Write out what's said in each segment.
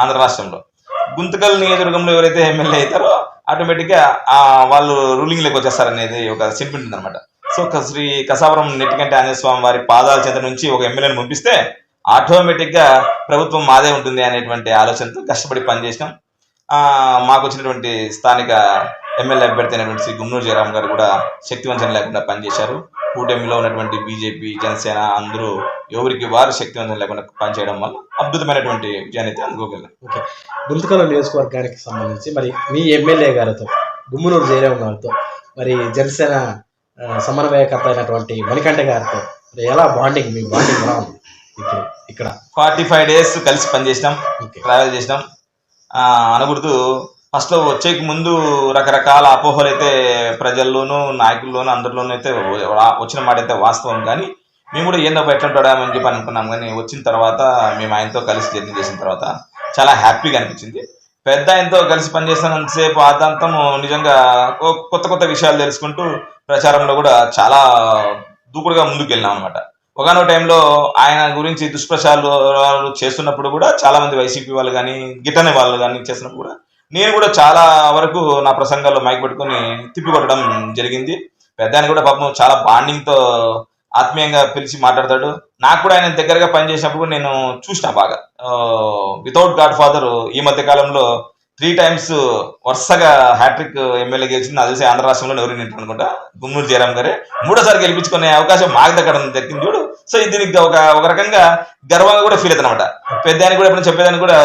ఆంధ్ర రాష్ట్రంలో. గుంతకల్ నియోజకవర్గంలో ఎవరైతే ఎమ్మెల్యే అవుతారో ఆటోమేటిక్గా వాళ్ళు రూలింగ్లోకి వచ్చేస్తారనేది ఒక సెంటిమెంట్ ఉందన్నమాట. సో శ్రీ కసాపురం నెట్టికంటి ఆంజనేయ స్వామి వారి పాదాల చెంత నుంచి ఒక ఎమ్మెల్యేని పంపిస్తే ఆటోమేటిక్గా ప్రభుత్వం మాదే ఉంటుంది అనేటువంటి ఆలోచనతో కష్టపడి పనిచేసినాం. మాకు వచ్చినటువంటి స్థానిక ఎమ్మెల్యే అభ్యర్థి అయినటువంటి శ్రీ గుమ్నూరు జయరామ్ గారు కూడా శక్తివంచన లేకుండా పనిచేశారు. కూటమిలో ఉన్నటువంటి బీజేపీ జనసేన అందరూ ఎవరికి వారు శక్తివంతం లేకుండా పనిచేయడం వల్ల అద్భుతమైనటువంటి విజయాన్ని అయితే ఓకే. గుంతకల్ నియోజకవర్గానికి సంబంధించి మరి మీ ఎమ్మెల్యే గారితో గుమ్మనూరు జయరాం గారితో మరి జనసేన సమన్వయకర్త అయినటువంటి మణికంఠ గారితో ఎలా బాండింగ్ మీ బాండింగ్ ఎలా ఉంది? ఇక్కడ ఇక్కడ. ఫార్టీ ఫైవ్ డేస్ కలిసి పనిచేసినాం ట్రావెల్ చేసినాం. ఆ, అనకూడదు ఫస్ట్లో వచ్చేకి ముందు రకరకాల అపోహలు అయితే ప్రజల్లోనూ నాయకుల్లోనూ అందరిలోనూ అయితే వచ్చిన మాట అయితే వాస్తవం. కానీ మేము కూడా ఏందో ఎట్లా చెప్పి అనుకున్నాం. కానీ వచ్చిన తర్వాత మేము ఆయనతో కలిసి జర్నీ చేసిన తర్వాత చాలా హ్యాపీగా అనిపించింది. పెద్ద ఆయనతో కలిసి పనిచేసినంతసేపు ఆదాంతం నిజంగా కొ- కొత్త కొత్త విషయాలు తెలుసుకుంటూ ప్రచారంలో కూడా చాలా దూకుడుగా ముందుకు వెళ్ళాం అనమాట ఒకనో టైంలో ఆయన గురించి దుష్ప్రచారాలు చేస్తున్నప్పుడు కూడా చాలా మంది వైసీపీ వాళ్ళు కానీ గిట్టని వాళ్ళు కానీ చేసినప్పుడు కూడా నేను కూడా చాలా వరకు నా ప్రసంగాల్లో మైక్ పెట్టుకొని తిప్పికొట్టడం జరిగింది. పెద్ద ఆయన కూడా పాపం చాలా బాండింగ్తో ఆత్మీయంగా పిలిచి మాట్లాడతాడు. నాకు కూడా ఆయన దగ్గరగా పనిచేసినప్పుడు నేను చూసిన బాగా. వితౌట్ గాడ్ ఫాదర్ ఈ మధ్య కాలంలో త్రీ టైమ్స్ వరుసగా హ్యాట్రిక్ ఎమ్మెల్యే గెలిచింది. నాకు తెలిసి ఆంధ్ర రాష్ట్రంలో ఎవరు నింటారు అనుకుంటా? గుమ్మూరు జయరాం గారే. మూడోసారి గెలిపించుకునే అవకాశం మాకు దక్కడం దక్కింది చూడు. సో దీనికి ఒక ఒక రకంగా గర్వంగా కూడా ఫీల్ అవుతాను అనమాట కూడా ఎప్పుడు చెప్పేదాన్ని కూడా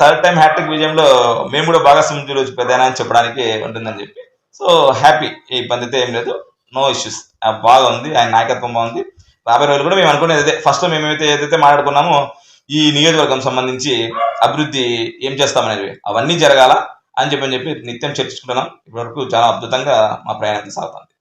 థర్డ్ టైం హ్యాట్రిక్ విజయంలో మేము కూడా బాగా రోజు పెద్ద అని చెప్పడానికి ఉంటుందని చెప్పి. So happy. ఈ ఇబ్బంది అయితే ఏం లేదు. No issues. బాగా ఉంది ఆయన నాయకత్వం బాగుంది. రాబోయే రోజులు కూడా మేము అనుకునేది అదే. ఫస్ట్ మేము ఏమైతే ఏదైతే మాట్లాడుకున్నామో ఈ నియోజకవర్గం సంబంధించి అభివృద్ధి ఏం చేస్తామనేది. అవన్నీ జరగాల అని చెప్పి చెప్పి నిత్యం చర్చించుకుంటున్నాం. ఇప్పటివరకు చాలా అద్భుతంగా మా ప్రయాణం సాగుతుంది.